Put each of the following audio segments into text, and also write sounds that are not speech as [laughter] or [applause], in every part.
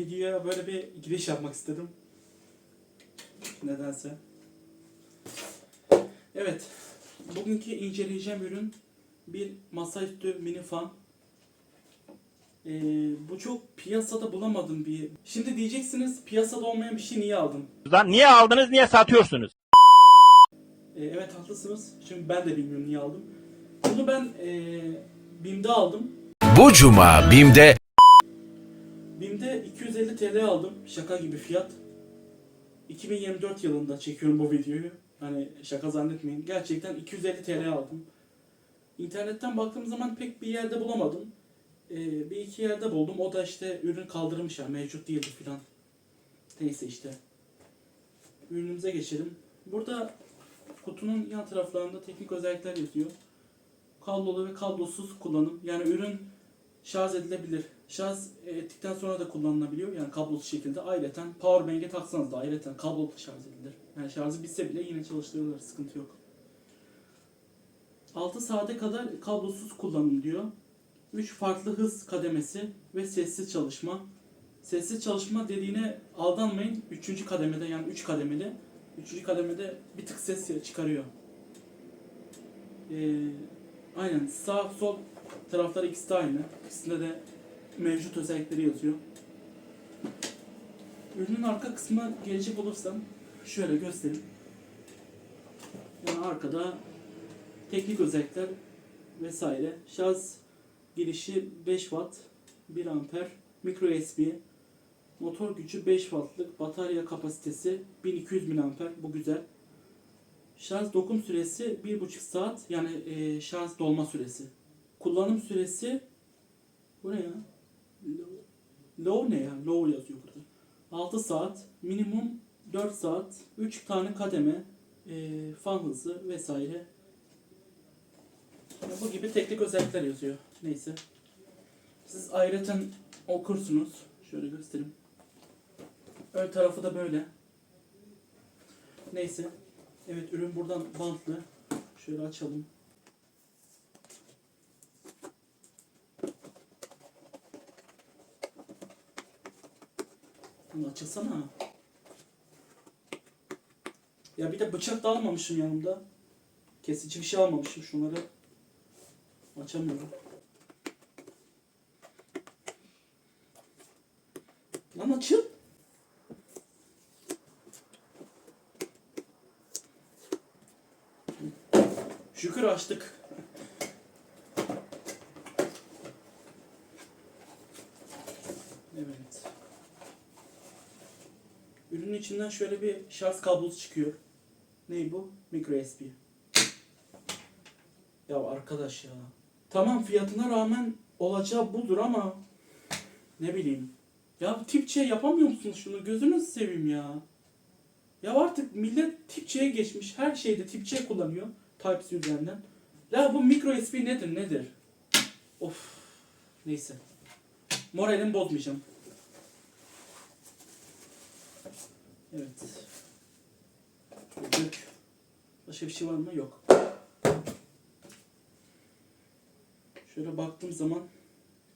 videoya böyle bir giriş yapmak istedim. Nedense. Evet. Bugünkü inceleyeceğim ürün bir masaüstü mini fan. Ee, bu çok piyasada bulamadım bir. Şimdi diyeceksiniz piyasada olmayan bir şey niye aldım? Lan niye aldınız niye satıyorsunuz? Ee, evet haklısınız. Şimdi ben de bilmiyorum niye aldım. Bunu ben ee, BİM'de aldım. Bu cuma BİM'de BİM'de 250 TL aldım. Şaka gibi fiyat. 2024 yılında çekiyorum bu videoyu. Hani şaka zannetmeyin. Gerçekten 250 TL aldım. İnternetten baktığım zaman pek bir yerde bulamadım. Ee, bir iki yerde buldum. O da işte ürün kaldırmış. Mevcut değildi filan. Neyse işte. Ürünümüze geçelim. Burada kutunun yan taraflarında teknik özellikler yazıyor. Kablolu ve kablosuz kullanım. Yani ürün şarj edilebilir. Şarj ettikten sonra da kullanılabiliyor. Yani kablosuz şekilde. Ayrıca powerbank'e taksanız da ayrıca kablolu şarj edilir. Yani şarjı bitse bile yine çalıştırılır. Sıkıntı yok. 6 saate kadar kablosuz kullanım diyor. 3 farklı hız kademesi ve sessiz çalışma. Sessiz çalışma dediğine aldanmayın. 3. kademede yani 3 kademeli. 3. kademede bir tık ses çıkarıyor. Ee, aynen sağ sol taraflar ikisi de aynı. İkisinde de mevcut özellikleri yazıyor. Ürünün arka kısmına gelecek olursam şöyle göstereyim. Yani arkada teknik özellikler vesaire. Şarj girişi 5 watt, 1 amper, micro USB, motor gücü 5 wattlık, batarya kapasitesi 1200 mAh, bu güzel. Şarj dokum süresi 1,5 saat, yani e, şarj dolma süresi. Kullanım süresi, bu ne ya? Low, ne ya? Low yazıyor burada. 6 saat, minimum 4 saat, 3 tane kademe, e, fan hızı vesaire. Ya bu gibi teknik özellikler yazıyor. Neyse. Siz ayrıca okursunuz. Şöyle göstereyim. Ön tarafı da böyle. Neyse. Evet ürün buradan bantlı. Şöyle açalım. Bunu açılsana. Ya bir de bıçak da almamışım yanımda. Kesici bir şey almamışım şunları. Açamıyorum. Lan açıl. Şükür açtık. Evet. Ürünün içinden şöyle bir şarj kablosu çıkıyor. Ney bu? Micro USB. Ya arkadaş ya. Tamam fiyatına rağmen olacağı budur ama ne bileyim. Ya tip C yapamıyor musunuz şunu? Gözünüzü seveyim ya. Ya artık millet tip C'ye geçmiş. Her şeyde tip C kullanıyor. Type-C üzerinden. Ya bu micro USB nedir nedir? Of. Neyse. Moralimi bozmayacağım. Evet. Dök. Başka bir şey var mı? Yok. Şöyle baktığım zaman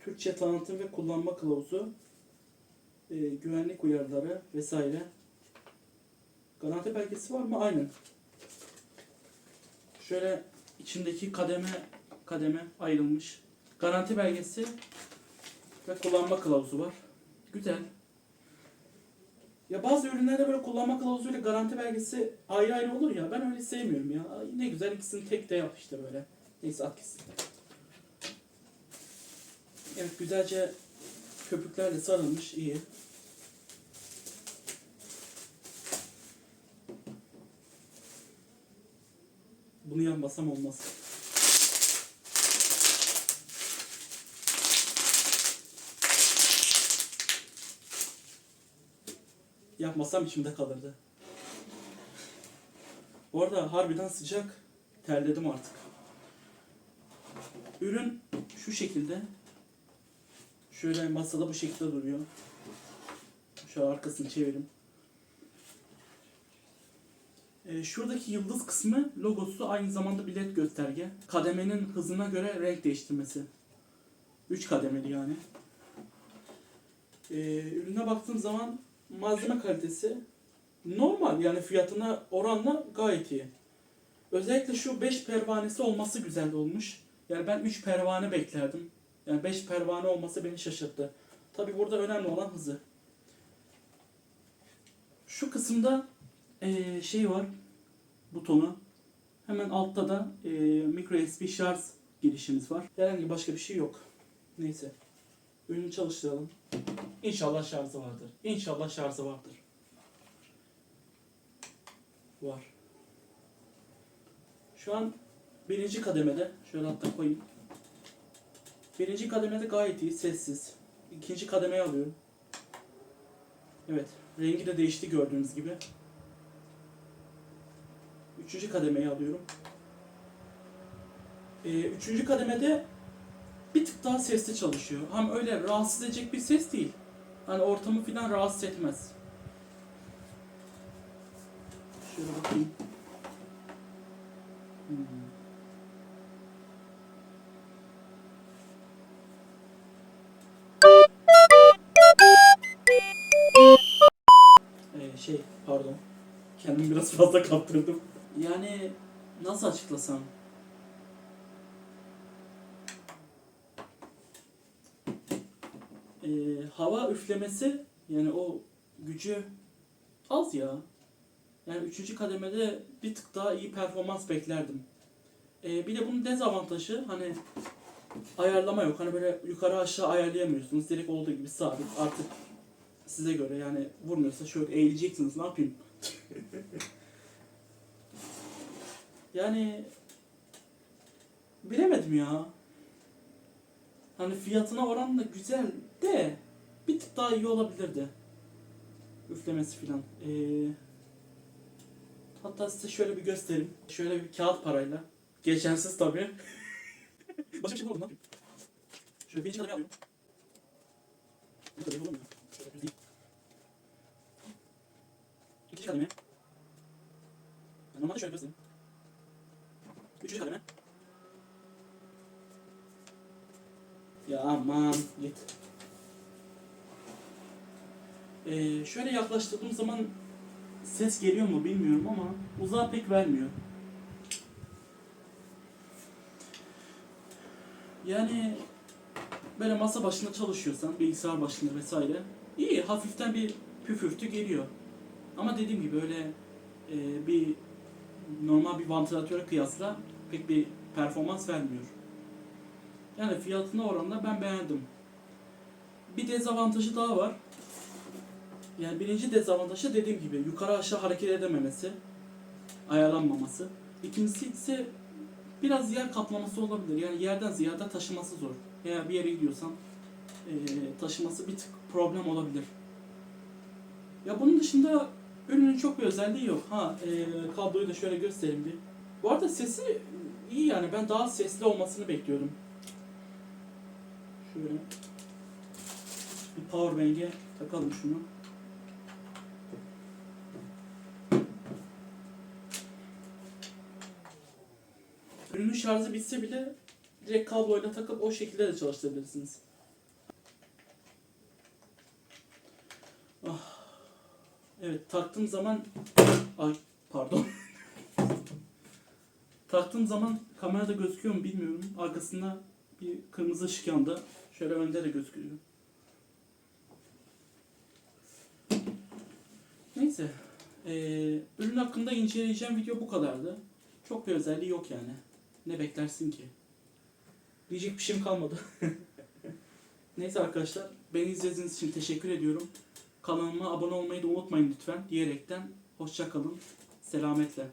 Türkçe tanıtım ve kullanma kılavuzu, e, güvenlik uyarıları vesaire. Garanti belgesi var mı? Aynen. Şöyle içindeki kademe kademe ayrılmış. Garanti belgesi ve kullanma kılavuzu var. Güzel. Ya bazı ürünlerde böyle kullanma kılavuzu ile garanti belgesi ayrı ayrı olur ya. Ben öyle sevmiyorum ya. Ay, Ne güzel ikisini tek de yap işte böyle. Neyse at gitsin. Evet güzelce köpüklerle sarılmış iyi. Bunu yanmasam olmaz. Yapmasam içimde kalırdı. Bu arada harbiden sıcak. Terledim artık. Ürün şu şekilde. Şöyle masada bu şekilde duruyor. Şöyle arkasını çevirin. Ee, şuradaki yıldız kısmı logosu aynı zamanda bir led gösterge. Kademenin hızına göre renk değiştirmesi. 3 kademeli yani. Ee, ürüne baktığım zaman malzeme kalitesi normal yani fiyatına oranla gayet iyi. Özellikle şu 5 pervanesi olması güzel olmuş. Yani ben 3 pervane beklerdim. Yani 5 pervane olması beni şaşırttı. Tabi burada önemli olan hızı. Şu kısımda eee, şey var butonu. Hemen altta da eee micro USB şarj girişimiz var. Herhangi başka bir şey yok. Neyse. Ürünü çalıştıralım. İnşallah şarjı vardır. İnşallah şarjı vardır. Var. Şu an birinci kademede. Şöyle hatta koyayım. Birinci kademede gayet iyi. Sessiz. İkinci kademeye alıyorum. Evet. Rengi de değişti gördüğünüz gibi. Üçüncü kademeye alıyorum. Ee, üçüncü kademede bir tık daha sesli çalışıyor. Hem öyle rahatsız edecek bir ses değil. Hani ortamı falan rahatsız etmez. Şöyle bakayım. Hmm. Ee, şey pardon. Kendimi biraz fazla kaptırdım. Yani nasıl açıklasam? Ee, hava üflemesi yani o gücü az ya. Yani üçüncü kademede bir tık daha iyi performans beklerdim. Ee, bir de bunun dezavantajı hani ayarlama yok. Hani böyle yukarı aşağı ayarlayamıyorsunuz. Direkt olduğu gibi sabit. Artık size göre yani vurmuyorsa şöyle eğileceksiniz. Ne yapayım? [laughs] yani bilemedim ya. Hani fiyatına oranla güzel de bir tık daha iyi olabilirdi. Üflemesi filan. Ee, hatta size şöyle bir göstereyim. Şöyle bir kağıt parayla. Geçensiz tabii. [laughs] Başka bir şey ne yapayım? Şöyle birinci kademe alıyorum. Bu kadar ya. Şöyle düz değil. İkinci kademe. Ben normalde şöyle göstereyim. Üçüncü kademe. Ya aman git. Ee, şöyle yaklaştırdığım zaman ses geliyor mu bilmiyorum ama uzağa pek vermiyor. Yani böyle masa başında çalışıyorsan, bilgisayar başında vesaire iyi hafiften bir püfürtü geliyor. Ama dediğim gibi öyle e, bir normal bir vantilatöre kıyasla pek bir performans vermiyor. Yani fiyatına oranla ben beğendim. Bir dezavantajı daha var. Yani birinci dezavantajı dediğim gibi yukarı aşağı hareket edememesi, ayarlanmaması. İkincisi ise biraz yer kaplaması olabilir. Yani yerden ziyade taşıması zor. Eğer bir yere gidiyorsan eee, taşıması bir tık problem olabilir. Ya bunun dışında ürünün çok bir özelliği yok. Ha eee, kabloyu da şöyle göstereyim bir. Bu arada sesi iyi yani ben daha sesli olmasını bekliyordum. Şöyle bir powerbank'e takalım şunu. Ürünün şarjı bitse bile direkt kabloyla takıp o şekilde de çalıştırabilirsiniz. Ah. Evet taktığım zaman ay pardon. [laughs] taktığım zaman kamerada gözüküyor mu bilmiyorum. Arkasında bir kırmızı ışık yandı. Şöyle önde de gözüküyor. Neyse. Ee, ürün hakkında inceleyeceğim video bu kadardı. Çok bir özelliği yok yani. Ne beklersin ki? Diyecek bir şeyim kalmadı. [laughs] Neyse arkadaşlar. Beni izlediğiniz için teşekkür ediyorum. Kanalıma abone olmayı da unutmayın lütfen diyerekten hoşça kalın. Selametle.